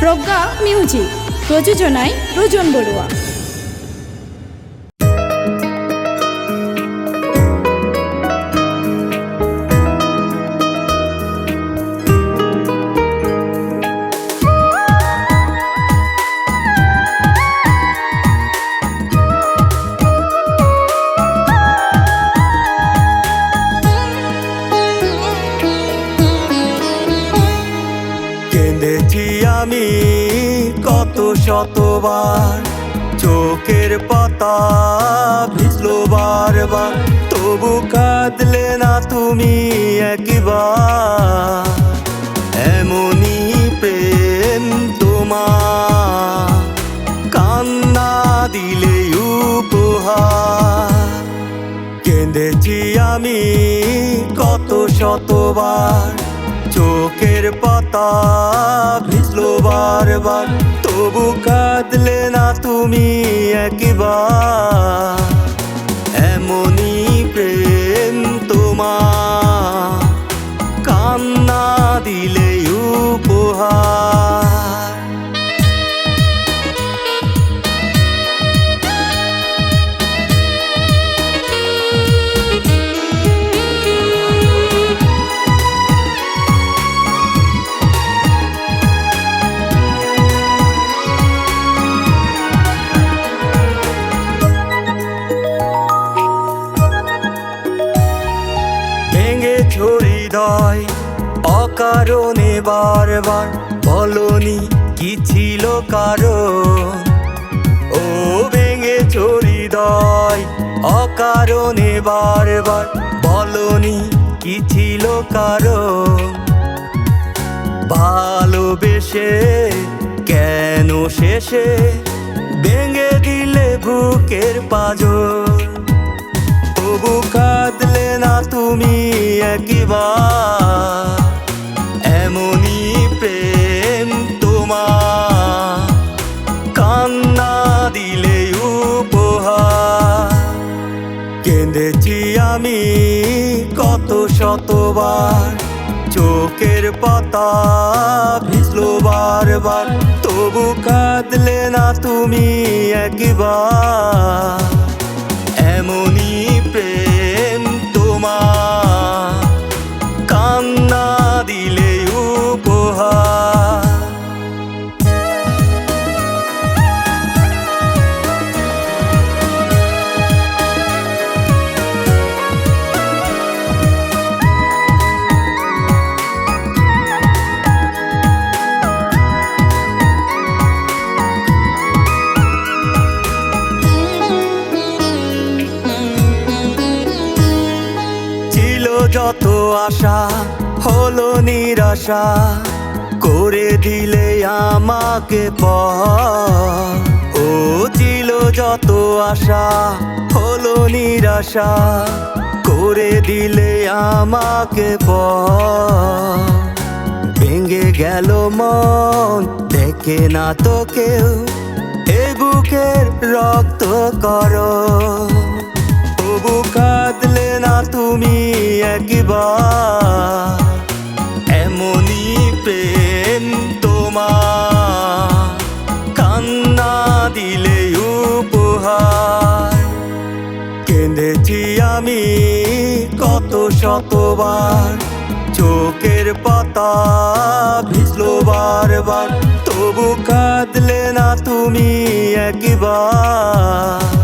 প্রজ্ঞা music প্রযোজনায় রোজন বড়ুয়া। শতবার চোখের পাতা ভিজলো বারবার, তবু কাঁদলে না তুমি একবার। এমনই প্রেম তোমার, কান্না দিলে উপহার। কেঁদেছি আমি কত শতবার, চোখের পাতা ভিজলো বারবার তবু কাঁদলে না তুমি একবার। ভেঙে ছড়ি দয় অকারণে বারবার বলনি, কি ছিল কারণ? ও ভেঙে ছড়ি দয় অকারণে বারবার বলনি, কি ছিল কারণ? ভালোবেসে কেন শেষে ভেঙে দিলে এমনই তোমার। কান্না কেঁদেছি আমি কত শতবার। চোখের পাতা ভিজলো বারবার। তবু কাঁদলে না তুমি একবার। এমনই যত আশা হলো নিরাশা করে দিলে আমাকে পর ও ছিল যত আশা হলো নিরাশা করে দিলে আমাকে পর ভেঙে গেল মন, দেখে না তো কেউ, এ বুকের রক্ত করো এমনই প্রেম তোমার। কান্না দিলে উপহার। কেঁদেছি আমি কত শতবার। চোখের পাতা ভিজলো বারবার। তবু কাঁদলে না তুমি একবার।